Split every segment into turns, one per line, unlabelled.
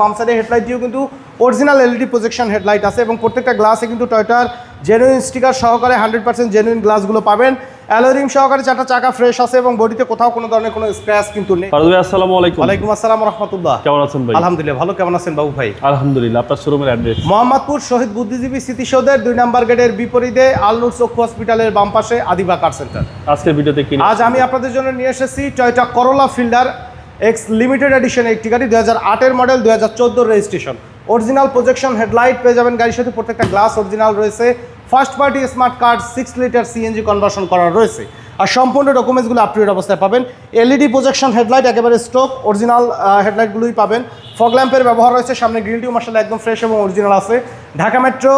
বাম সাইডে হেডলাইট দিয়েও কিন্তু অরিজিনাল এলইডি প্রজেকশন হেডলাইট আছে এবং প্রত্যেকটা গ্লাসে কিন্তু টয়টার জেনুইন স্টিকার সহকারে হান্ড্রেড পার্সেন্ট জেনুইন গ্লাসগুলো পাবেন। অ্যালোরিম সহকারে চারটা চাকা ফ্রেশ আছে এবং বডিতে কোথাও কোনো ধরনের কোনো স্ক্র্যাচ কিন্তু নেই।
আসসালামু আলাইকুম।
ওয়ালাইকুম আসসালাম রহমতুল্লাহ
কেমন আছেন ভাই?
আলহামদুলিল্লাহ ভালো। কেমন আছেন বাবু ভাই?
আলহামদুলিল্লাহ আপনার শোরুমের অ্যাড্রেস
মোহাম্মদপুর শহীদ বুদ্ধিজীবী স্মৃতিসৌধের দুই নম্বর গেটের বিপরীতে আলনুর চক্ষু হসপিটালের বাম পাশে আদিবা কার সেন্টার
আজকের ভিডিওতে কি
আজ আমি আপনাদের জন্য নিয়ে এসেছি Toyota Corolla Fielder X limited edition একটি গাড়ি দুই হাজার আটের মডেল দু হাজার রেজিস্ট্রেশন অরিজিনাল প্রজেকশন হেডলাইট পেয়ে যাবেন গাড়ির সাথে। প্রত্যেকটা গ্লাস অরিজিনাল রয়েছে। First party smart card six litre CNG conversion করা রয়েছে। আর সম্পূর্ণ ডকুমেন্টসগুলো আপডেট অবস্থায় পাবেন। এলইডি প্রজেকশন হেডলাইট একেবারে স্টোক অরিজিনাল হেডলাইটগুলোই পাবেন। ফগ ল্যাম্পের ব্যবহার রয়েছে। সামনে গ্রিলটিও মাসাল একদম ফ্রেশ এবং অরিজিনাল আছে। ঢাকা মেট্রো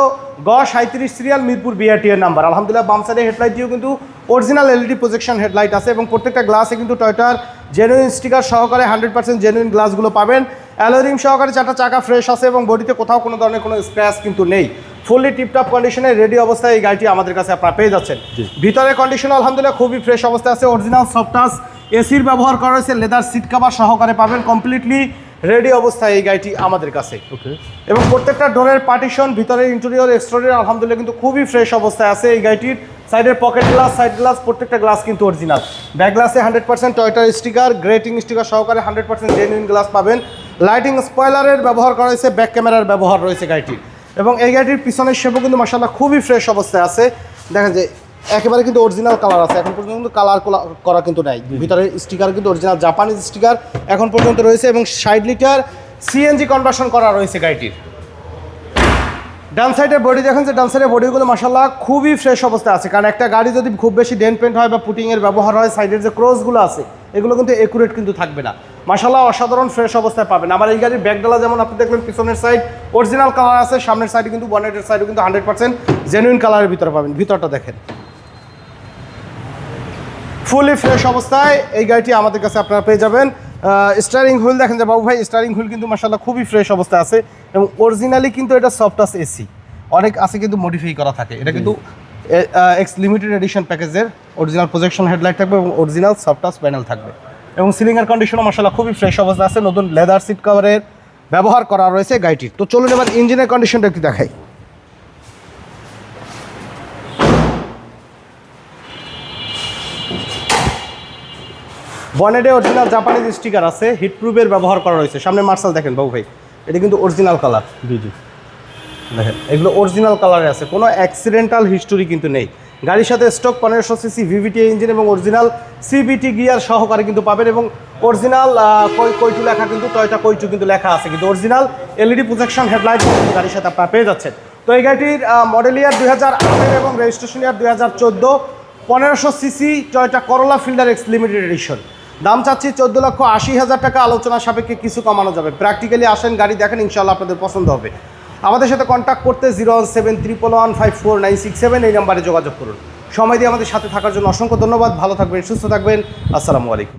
গ সাঁত্রিশ সিরিয়াল মিরপুর বিআরটি এর নাম্বার আলহামদুলিল্লাহ বাম সাইডে হেডলাইট দিয়েও কিন্তু অরিজিনাল এলইডি প্রজেকশন হেডলাইট আছে এবং প্রত্যেকটা গ্লাসে কিন্তু টয়টার জেনুইন স্টিকার সহকারে হান্ড্রেড পার্সেন্ট জেনুইন গ্লাসগুলো পাবেন। অ্যালোরিম সহকারে চারটা চাকা ফ্রেশ আছে এবং বডিতে কোথাও কোনো ধরনের কোনো স্ক্র্যাচ কিন্তু নেই। ফুললি টিপটপ কন্ডিশনে রেডি অবস্থায় এই গাড়িটি আমাদের কাছে আপনারা পেয়ে যাচ্ছেন। ভিতরে কন্ডিশন আলহামদুলিল্লাহ খুবই ফ্রেশ অবস্থায় আছে। অরিজিনাল সফটাস এসির ব্যবহার করা হয়েছে লেদার সিট কাভার সহকারে পাবেন। কমপ্লিটলি রেডি অবস্থায় এই গাড়িটি আমাদের কাছে। এবং প্রত্যেকটা ডোরের পার্টিশন ভিতরের ইন্টেরিয়র এক্সটেরিয়র আলহামদুলিল্লাহ কিন্তু খুবই ফ্রেশ অবস্থায় আছে এই গাড়িটির। সাইডের পকেট গ্লাস সাইড গ্লাস প্রত্যেকটা গ্লাস কিন্তু অরিজিনাল ব্যাক গ্লাসে হান্ড্রেড পার্সেন্ট টয়টার স্টিকার গ্রেটিং স্টিকার সহকারে হান্ড্রেড পার্সেন্ট জেনুইন গ্লাস পাবেন। লাইটিং স্পয়লারের ব্যবহার করা হয়েছে ব্যাক ক্যামেরার ব্যবহার রয়েছে গাড়িটির। এবং এই গাড়িটির পিছনের শেপও কিন্তু মাসাল্লাহ খুবই ফ্রেশ অবস্থায় আছে। দেখা যায় একেবারে কিন্তু অরিজিনাল কালার আছে। এখন পর্যন্ত কিন্তু কালার করা কিন্তু নাই। ভিতরের স্টিকার কিন্তু অরিজিনাল জাপানিজ স্টিকার এখন পর্যন্ত রয়েছে এবং ষাট লিটার সিএনজি কনভার্সন করা রয়েছে গাড়িটির। ডান সাইডের বডি দেখেন যে ডান সাইডের বডিগুলো মাসাল্লাহ খুবই ফ্রেশ অবস্থায় আছে। কারণ একটা গাড়ি যদি খুব বেশি ডেন পেন্ট হয় বা পুটিংয়ের ব্যবহার হয় সাইডের যে ক্রসগুলো আছে, এগুলো কিন্তু একুরেট কিন্তু থাকবে না। মাসাল্লাহ অসাধারণ ফ্রেশ অবস্থায় পাবেন। আমার এই গাড়ির ব্যাকডালা যেমন আপনি দেখবেন পিছনের সাইড অরিজিনাল কালার আছে, সামনের সাইডে কিন্তু বনেটের সাইডে কিন্তু হান্ড্রেড পার্সেন্ট জেনুইন কালারের ভিতরে পাবেন। ভিতরটা দেখেন। ফুলি ফ্রেশ অবস্থায় এই গাড়িটি আমাদের কাছে আপনারা পেয়ে যাবেন। স্টারিং হুইল দেখেন যে বাবু ভাই স্টারিং হুইল কিন্তু মাসাল্লাহ খুবই ফ্রেশ অবস্থায় আছে এবং অরিজিনালি কিন্তু এটা সফটাস এসি অনেক আছে কিন্তু মডিফাই করা থাকে। এটা কিন্তু এক্স লিমিটেড এডিশন প্যাকেজের অরিজিনাল প্রজেকশন হেডলাইট থাকবে এবং অরিজিনাল সফটাস প্যানেল থাকবে। এবং সিলিংয়ের কন্ডিশনও মাসাল্লাহ খুবই ফ্রেশ অবস্থায় আছে। নতুন লেদার সিট কভারের ব্যবহার করা রয়েছে গাড়িটির। তো চলুন এবার ইঞ্জিনের কন্ডিশনটা একটু দেখাই। বনেটে অরিজিনাল জাপানিজ স্টিকার আছে হিট প্রুফের ব্যবহার করা রয়েছে। সামনে মার্শাল দেখেন বাবু ভাই এটা কিন্তু অরিজিনাল কালার।
জি জি।
দেখেন এগুলো অরিজিনাল কালারে আছে কোনো অ্যাক্সিডেন্টাল হিস্টোরি কিন্তু নেই। গাড়ির সাথে স্টক পনেরোশো সিসি ভিভিটি ইঞ্জিন এবং অরিজিনাল সিবিটি গিয়ার সহকারে কিন্তু পাবেন এবং অরিজিনাল কৈটু লেখা কিন্তু টয়টা কৈটু কিন্তু লেখা আছে কিন্তু অরিজিনাল এলইডি প্রজেকশন হেডলাইট কিন্তু গাড়ির সাথে আপনারা পেয়ে যাচ্ছেন। তো এই গাড়িটির মডেল ইয়ার দুই হাজার এবং রেজিস্ট্রেশন ইয়ার দুই হাজার চোদ্দ পনেরোশো CC Toyota Corolla Fielder X limited edition দাম চাচ্ছি চোদ্দ লক্ষ আশি হাজার টাকা, আলোচনা সাপেক্ষে কিছু কমানো যাবে। প্র্যাকটিক্যালি আসেন গাড়ি, দেখেন ইনশাল্লাহ আপনাদের পছন্দ হবে। আমাদের সাথে কন্ট্যাক্ট করতে zero one seven triple one five four nine six seven এই নাম্বারে যোগাযোগ করুন। সময় দিয়ে আমাদের সাথে থাকার জন্য অসংখ্য ধন্যবাদ। ভালো থাকবেন, সুস্থ থাকবেন। আসসালামু আলাইকুম।